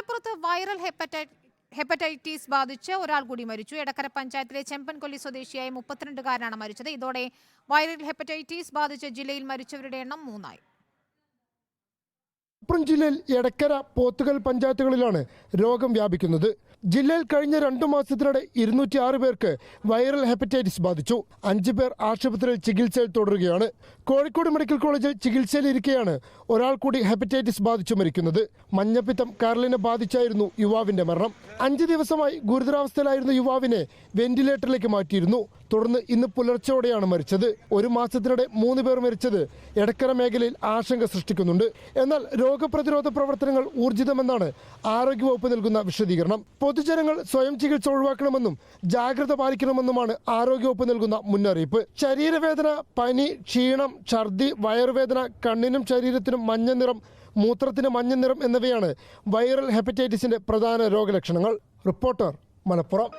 മലപ്പുറത്ത് viral ഹെപ്പറ്റൈ hepatitis ബാധിച്ച് ഒരാൾ കൂടി മരിച്ചു. എടക്കര പഞ്ചായത്തിലെ ചെമ്പൻകൊല്ലി സ്വദേശിയായ മുപ്പത്തിരണ്ടുകാരനാണ് മരിച്ചത്. ഇതോടെ വൈറൽ ഹെപ്പറ്റൈറ്റിസ് ബാധിച്ച് ജില്ലയിൽ മരിച്ചവരുടെ എണ്ണം മൂന്നായി. മലപ്പുറം ജില്ലയിൽ എടക്കര പോത്തുകൽ പഞ്ചായത്തുകളിലാണ് രോഗം വ്യാപിക്കുന്നത്. ജില്ലയിൽ കഴിഞ്ഞ രണ്ടു മാസത്തിനിടെ ഇരുന്നൂറ്റി ആറ് പേർക്ക് വൈറൽ ഹെപ്പറ്റൈറ്റിസ് ബാധിച്ചു. അഞ്ചു പേർ ആശുപത്രിയിൽ ചികിത്സയിൽ തുടരുകയാണ്. കോഴിക്കോട് മെഡിക്കൽ കോളേജിൽ ചികിത്സയിലിരിക്കെയാണ് ഒരാൾ കൂടി ഹെപ്പറ്റൈറ്റിസ് ബാധിച്ചു മരിക്കുന്നത്. മഞ്ഞപ്പിത്തം കരളിനെ ബാധിച്ചായിരുന്നു യുവാവിന്റെ മരണം. അഞ്ച് ദിവസമായി ഗുരുതരാവസ്ഥയിലായിരുന്ന യുവാവിനെ വെന്റിലേറ്ററിലേക്ക് മാറ്റിയിരുന്നു. തുടർന്ന് ഇന്ന് പുലർച്ചെയോടെയാണ് മരിച്ചത്. ഒരു മാസത്തിനിടെ മൂന്ന് പേർ മരിച്ചത് എടക്കര മേഖലയിൽ ആശങ്ക സൃഷ്ടിക്കുന്നുണ്ട്. എന്നാൽ രോഗപ്രതിരോധ പ്രവർത്തനങ്ങൾ ഊർജിതമെന്നാണ് ആരോഗ്യവകുപ്പ് നൽകുന്ന വിശദീകരണം. പൊതുജനങ്ങൾ സ്വയം ചികിത്സ ഒഴിവാക്കണമെന്നും ജാഗ്രത പാലിക്കണമെന്നുമാണ് ആരോഗ്യവകുപ്പ് നൽകുന്ന മുന്നറിയിപ്പ്. ശരീരവേദന പനി ക്ഷീണം ഛർദി വയറുവേദന കണ്ണിനും ശരീരത്തിനും മഞ്ഞ നിറം മൂത്രത്തിന് മഞ്ഞ നിറം എന്നിവയാണ് വൈറൽ ഹെപ്പറ്റൈറ്റിസിന്റെ പ്രധാന രോഗലക്ഷണങ്ങൾ. റിപ്പോർട്ടർ മലപ്പുറം.